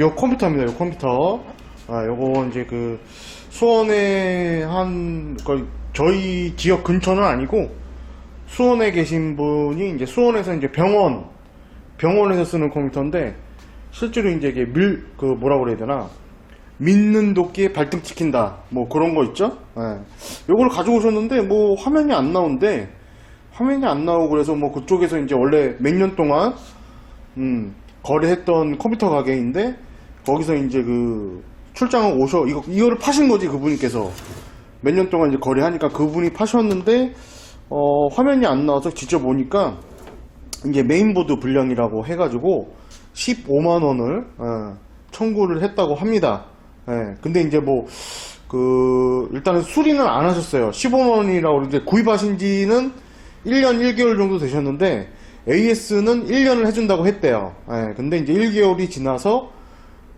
요 컴퓨터입니다. 요 컴퓨터. 아, 요거 이제 그 수원에 한그 저희 지역 근처는 아니고 수원에 계신 분이 이제 수원에서 이제 병원 병원에서 쓰는 컴퓨터인데 실제로 이제 이게 밀 그 뭐라 그래야 되나 믿는 도끼에 발등 찍힌다 뭐 그런 거 있죠? 예. 요걸 가지고 오셨는데 뭐 화면이 안 나오는데 화면이 안 나오고 그래서 뭐 그쪽에서 이제 원래 몇 년 동안 음, 거래했던 컴퓨터 가게인데 거기서 이제 그 출장을 오셔 이거 이거를 파신 거지 그분께서 몇 년 동안 이제 거래하니까 그분이 파셨는데 어, 화면이 안 나와서 직접 보니까 이게 메인보드 불량이라고 해가지고 15만 원을 어, 청구를 했다고 합니다. 예, 근데 이제 뭐 그 일단은 수리는 안 하셨어요. 15만 원이라고 이제 구입하신 지는 1년 1개월 정도 되셨는데 AS는 1년을 해준다고 했대요. 예, 근데 이제 1개월이 지나서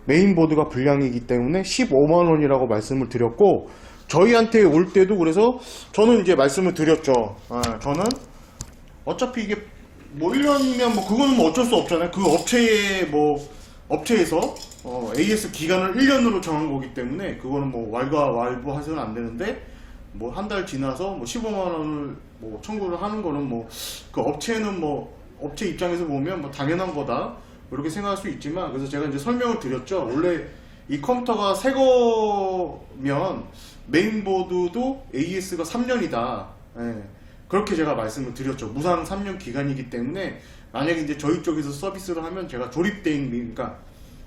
메인보드가 불량이기 때문에 15만 원이라고 말씀을 드렸고 저희한테 올 때도 그래서 저는 이제 말씀을 드렸죠. 예, 저는 어차피 이게 뭐 1년이면 뭐 그거는 뭐 어쩔 수 없잖아요. 그 업체에 뭐 업체에서 어, AS 기간을 1년으로 정한 거기 때문에 그거는 뭐 왈가왈부해서는 안 되는데 뭐 한 달 지나서 뭐 15만 원을 뭐 청구를 하는 거는 뭐 그 업체는 뭐 업체 입장에서 보면 뭐 당연한 거다 이렇게 생각할 수 있지만 그래서 제가 이제 설명을 드렸죠. 원래 이 컴퓨터가 새 거면 메인보드도 AS가 3년이다. 예. 그렇게 제가 말씀을 드렸죠. 무상 3년 기간이기 때문에 만약에 이제 저희 쪽에서 서비스를 하면 제가 조립 대행비, 그러니까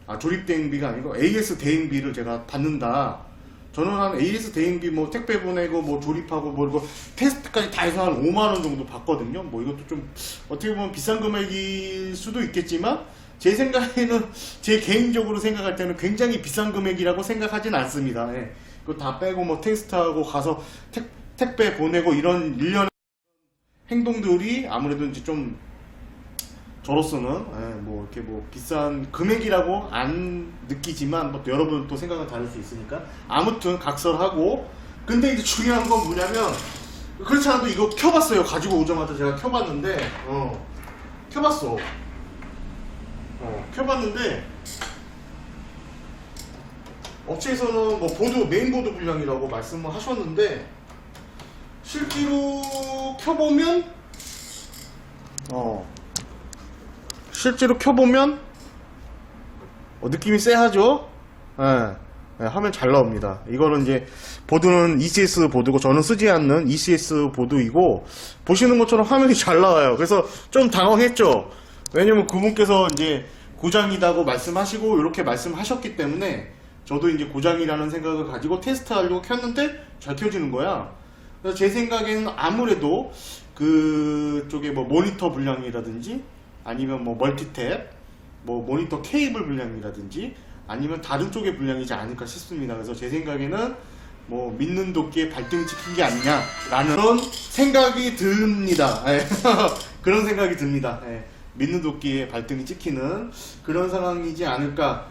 아 조립 대행비가 아니고 AS 대행비를 제가 받는다. 저는 한 AS 대행비 뭐 택배 보내고 뭐 조립하고 뭐 이거 테스트까지 다 해서 한 5만 원 정도 받거든요. 뭐 이것도 좀 어떻게 보면 비싼 금액일 수도 있겠지만 제 생각에는 제 개인적으로 생각할 때는 굉장히 비싼 금액이라고 생각하진 않습니다. 예. 그거 다 빼고 뭐 테스트하고 가서 택, 택배 보내고 이런 일련 행동들이 아무래도 이제 좀 저로서는 예, 뭐 이렇게 뭐 비싼 금액이라고 안 느끼지만 뭐 여러분 또 생각은 다를 수 있으니까 아무튼 각설하고. 근데 이제 중요한 건 뭐냐면 그렇지 않아도 이거 켜봤어요. 가지고 오자마자 제가 켜봤는데 어 켜봤어. 어 켜봤는데 업체에서는 뭐 보드 메인보드 불량이라고 말씀을 하셨는데 실제로 켜보면 어 실제로 켜보면 어, 느낌이 쎄하죠? 예, 예, 화면 잘 나옵니다. 이거는 이제 보드는 ECS 보드고 저는 쓰지 않는 ECS 보드이고 보시는 것처럼 화면이 잘 나와요. 그래서 좀 당황했죠. 왜냐면 그분께서 이제 고장이다고 말씀하시고 이렇게 말씀하셨기 때문에 저도 이제 고장이라는 생각을 가지고 테스트하려고 켰는데 잘 켜지는 거야. 그래서 제 생각에는 아무래도 그쪽에 뭐 모니터 불량이라든지 아니면 뭐 멀티탭, 뭐 모니터 케이블 불량이라든지 아니면 다른 쪽의 불량이지 않을까 싶습니다. 그래서 제 생각에는 뭐 믿는 도끼에 발등 찍힌 게 아니냐라는 그런 생각이 듭니다. 예. 그런 생각이 듭니다. 예. 믿는 도끼에 발등이 찍히는 그런 상황이지 않을까.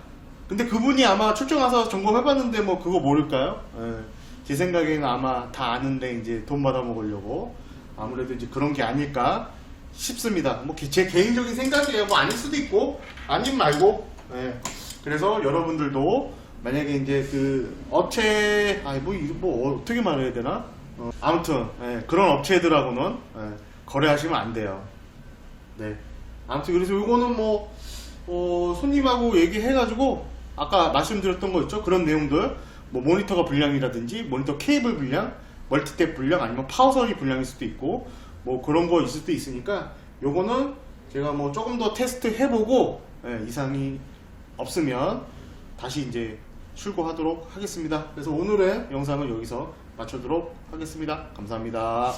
근데 그분이 아마 출장 와서 점검해봤는데 뭐 그거 모를까요? 예. 제 생각에는 아마 다 아는데 이제 돈 받아 먹으려고 아무래도 이제 그런 게 아닐까 싶습니다. 뭐 제 개인적인 생각이에요. 뭐 아닐 수도 있고 아님 말고. 예. 그래서 여러분들도 만약에 이제 그 업체 뭐, 이거 뭐 어떻게 말해야 되나? 어, 아무튼 예, 그런 업체들하고는 예, 거래하시면 안 돼요. 네. 아무튼 그래서 이거는 뭐 어, 손님하고 얘기해가지고 아까 말씀드렸던 거 있죠? 그런 내용들 뭐 모니터가 불량이라든지 모니터 케이블 불량, 멀티탭 불량 아니면 파워선이 불량일 수도 있고 뭐 그런 거 있을 수도 있으니까 요거는 제가 뭐 조금 더 테스트 해보고 예, 이상이 없으면 다시 이제 출고하도록 하겠습니다. 그래서 오늘의 영상은 여기서 마치도록 하겠습니다. 감사합니다.